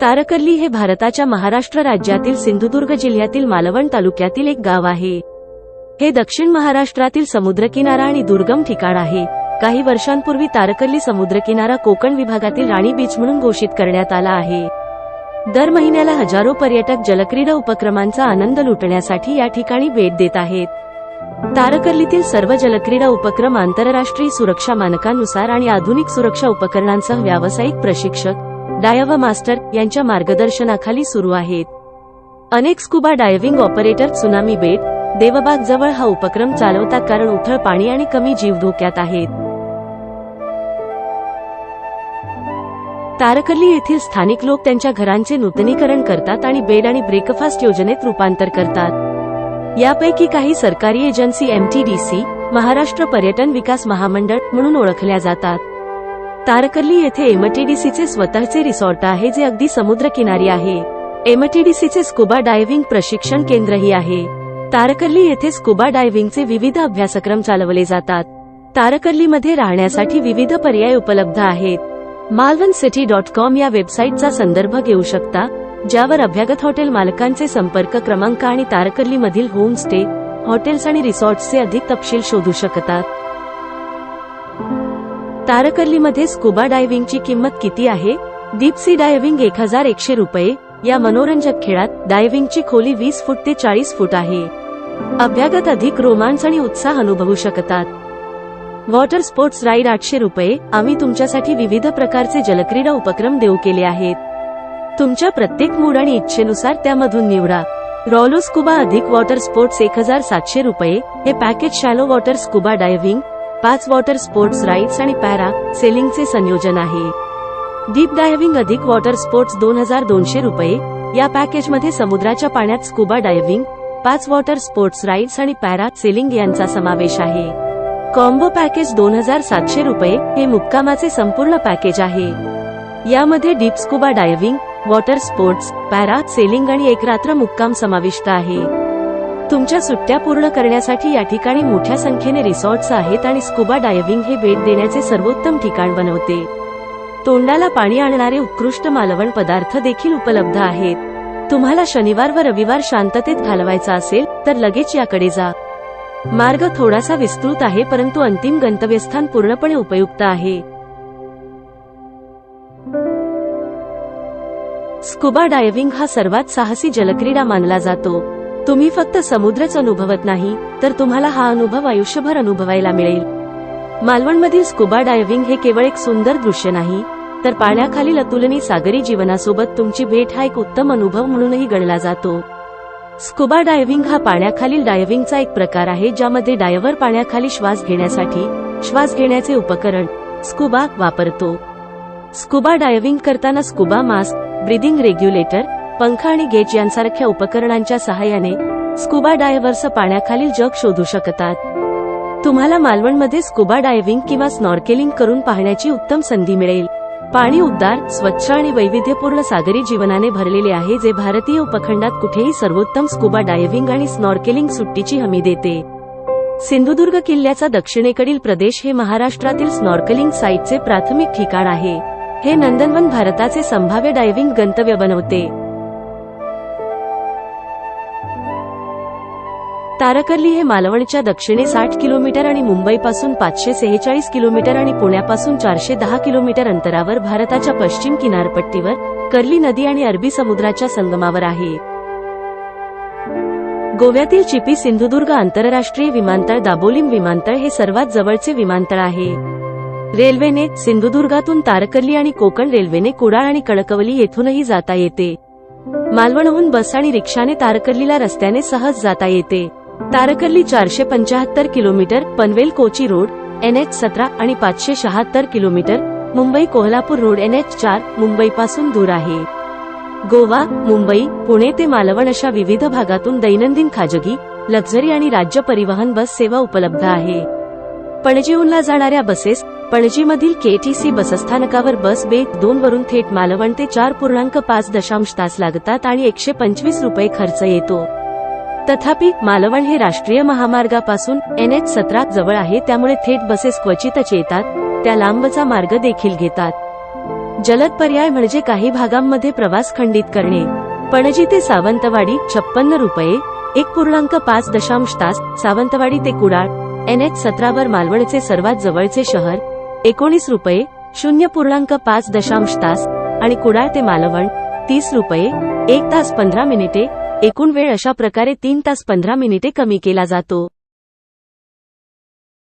तारकर्ली हे भारताच्या महाराष्ट्र राज्यातील सिंधुदुर्ग जिल्ह्यातील मालवण तालुक्यातील एक गाव आहे. हे दक्षिण महाराष्ट्रातील समुद्रकिनारा आणि दुर्गम ठिकाण आहे. काही वर्षांपूर्वी तारकर्ली समुद्रकिनारा कोकण विभागातील राणी बीच म्हणून घोषित करण्यात आला आहे. दर महिन्याला हजारो पर्यटक जलक्रीडा उपक्रमांचा आनंद लुटण्यासाठी या ठिकाणी भेट देत आहेत. तारकर्लीतील सर्व जलक्रीडा उपक्रम आंतरराष्ट्रीय सुरक्षा मानकांनुसार आणि आधुनिक सुरक्षा उपकरणांसह व्यावसायिक प्रशिक्षक डायव्ह मास्टर यांच्या मार्गदर्शनाखाली सुरू आहेत. अनेक स्कुबा डायव्हिंग ऑपरेटर सुनामी बेट देवबाग जवळ हा उपक्रम चालवतात कारण उथळ पाणी आणि कमी जीव धोक्यात आहेत. तारकर्ली येथील स्थानिक लोक त्यांच्या घरांचे नूतनीकरण करतात आणि बेड आणि ब्रेकफास्ट योजनेत रूपांतर करतात. यापैकी काही सरकारी एजन्सी एमटीडीसी महाराष्ट्र पर्यटन विकास महामंडळ म्हणून ओळखल्या जातात. तारकर्ली येथे एमटीडीसीचे स्वतःचे रिसॉर्ट आहे जे अगदी समुद्रकिनारी आहे. एमटीडीसीचे स्कुबा डायव्हिंग प्रशिक्षण केंद्रही आहे. तारकर्ली येथे स्कुबा डायव्हिंगचे विविध अभ्यासक्रम चालवले जातात. तारकर्लीमध्ये राहण्यासाठी विविध पर्याय उपलब्ध आहेत. मालवण सिटी डॉट कॉम या वेबसाईटचा संदर्भ घेऊ शकता ज्यावर अभ्यागत हॉटेल मालकांचे संपर्क क्रमांक आणि तारकर्लीमधील होम स्टे हॉटेल्स आणि रिसॉर्ट्सचे अधिक तपशील शोधू शकतात तारकर्लीमध्ये स्कुबा डायव्हिंगची किंमत किती आहे? डीपसी डायव्हिंग एक हजार एकशे रुपये. या मनोरंजक खेळात डायव्हिंगची खोली वीस फूट ते चाळीस फूट आहे. अभ्यागत अधिक रोमांच आणि उत्साह अनुभवू शकतात. वॉटर स्पोर्ट्स राईड आठशे रुपये. आम्ही तुमच्यासाठी विविध प्रकारचे जलक्रीडा उपक्रम देऊ केले आहेत. तुमच्या प्रत्येक मूड आणि इच्छेनुसार त्यामधून निवडा. रॉलो स्कुबा अधिक वॉटर स्पोर्ट्स एक हजार सातशे रुपये. हे package shallow water scuba diving पाच वॉटर स्पोर्ट्स राईड्स आणि पॅरा सेलिंगचे संयोजन आहे. डीप डायव्हिंग अधिक वॉटर स्पोर्ट्स दोन हजार दोनशे रुपये या पॅकेजमध्ये समुद्राच्या पाण्यात स्कुबा डायव्हिंग पाच वॉटर स्पोर्ट्स राईड्स आणि पॅरा सेलिंग यांचा समावेश आहे. कॉम्बो पॅकेज दोन हजार सातशे रुपये हे मुक्कामाचे संपूर्ण पॅकेज आहे. यामध्ये deep scuba diving water sports parasailing आणि एक रात्र मुक्काम समाविष्ट आहे. तुमच्या सुट्ट्या पूर्ण करण्यासाठी या ठिकाणी मोठ्या संख्येने रिसॉर्ट्स आहेत आणि स्कुबा डायव्हिंग हे भेट देण्याचे सर्वोत्तम ठिकाण बनवते. तोंडाला पाणी आणणारे उत्कृष्ट मालवण पदार्थ देखील उपलब्ध आहेत. तुम्हाला शनिवार व रविवार शांततेत घालवायचा असेल तर लगेच याकडे जा. मार्ग थोडासा विस्तृत आहे परंतु अंतिम गंतव्यस्थान पूर्णपणे उपयुक्त आहे. स्कुबा डायव्हिंग हा सर्वात साहसी जलक्रीडा मानला जातो. तुम्ही फक्त समुद्रच अनुभवत नाही तर तुम्हाला हा अनुभव आयुष्यभर अनुभवायला मिळेल. मालवणमधील स्कुबा डायव्हिंग हे केवळ एक सुंदर दृश्य नाही तर पाण्याखालील अतुलनी सागरी जीवनासोबत तुमची भेट हा एक उत्तम अनुभव म्हणूनही गणला जातो. स्कुबा डायव्हिंग हा पाण्याखालील डायव्हिंगचा एक प्रकार आहे ज्यामध्ये डायव्हर पाण्याखाली श्वास घेण्यासाठी श्वास घेण्याचे उपकरण स्कुबा वापरतो. स्कुबा डायव्हिंग करताना स्कुबा मास्क ब्रिदिंग रेग्युलेटर पंख आणि गेज यांसारख्या उपकरणांच्या सहाय्याने स्कुबा डायव्हर्स पाण्याखालील जग शोधू शकतात. तुम्हाला मालवणमध्ये स्कुबा डायव्हिंग किंवा स्नॉर्केलिंग करून पाहण्याची उत्तम संधी मिळेल. पाणी उद्दार स्वच्छ आणि वैविध्यपूर्ण सागरी जीवनाने भरलेले आहे जे भारतीय उपखंडात कुठेही सर्वोत्तम स्कुबा डायव्हिंग आणि स्नॉर्केलिंग सुट्टीची हमी देते. सिंधुदुर्ग किल्ल्याचा दक्षिणेकडील प्रदेश हे महाराष्ट्रातील स्नॉर्कलिंग साईटचे प्राथमिक ठिकाण आहे. हे नंदनवन भारताचे संभाव्य डायव्हिंग गंतव्य बनवते. तारकर्ली हे मालवणच्या दक्षिणे साठ किलोमीटर आणि मुंबईपासून पाचशे सेहेचाळीस किलोमीटर आणि पुण्यापासून चारशे दहा किलोमीटर अंतरावर भारताच्या पश्चिम किनारपट्टीवर कर्ली नदी आणि अरबी समुद्राच्या संगमावर आहे. गोव्यातील चिपी सिंधुदुर्ग आंतरराष्ट्रीय विमानतळ दाबोलीम विमानतळ हे सर्वात जवळचे विमानतळ आहे. रेल्वेने सिंधुदुर्गातून तारकर्ली आणि कोकण रेल्वेने कुडाळ आणि कणकवली येथूनही जाता येते. मालवणहून बस आणि रिक्षाने तारकर्लीला रस्त्याने सहज जाता येते. तारकर्ली चारशे पंचाहत्तर kilometre Panvel Kochi road N H सतरा आणि पाचशे शहात्तर kilometre Mumbai Kolhapur road N H चार मुंबईपासून दूर आहे. गोवा मुंबई पुणे ते मालवण अशा विविध भागातून दैनंदिन खाजगी लक्झरी आणि राज्य परिवहन बस सेवा उपलब्ध आहे. पणजीहूनला जाणाऱ्या बसेस पणजीमधील केटीसी बसस्थानकावर बस बे दोन वरून थेट मालवण ते चार पूर्णांक पाच दशांश तास लागतात आणि एकशे पंचवीस रुपये खर्च येतो. तथापि मालवण हे राष्ट्रीय महामार्गापासून एन एच सतरा जवळ आहे त्यामुळे थेट बसेस क्वचितच येतात त्या लांबचा मार्ग देखील घेतात. जलद पर्याय म्हणजे काही भागांमध्ये प्रवास खंडित करणे. पणजी ते सावंतवाडी छप्पन्न रुपये एक पूर्णांक पाच दशांश तास सावंतवाडी ते कुडाळ एन एच सतरावर मालवणचे सर्वात जवळचे शहर एकोणीस रुपये शून्य पूर्णांक पाच दशांश तास आणि कुडाळ ते मालवण तीस रुपये एक तास पंधरा मिनिटे एकूण वेळ अशा प्रकारे तीन तास पंधरा मिनिटे कमी केला जातो.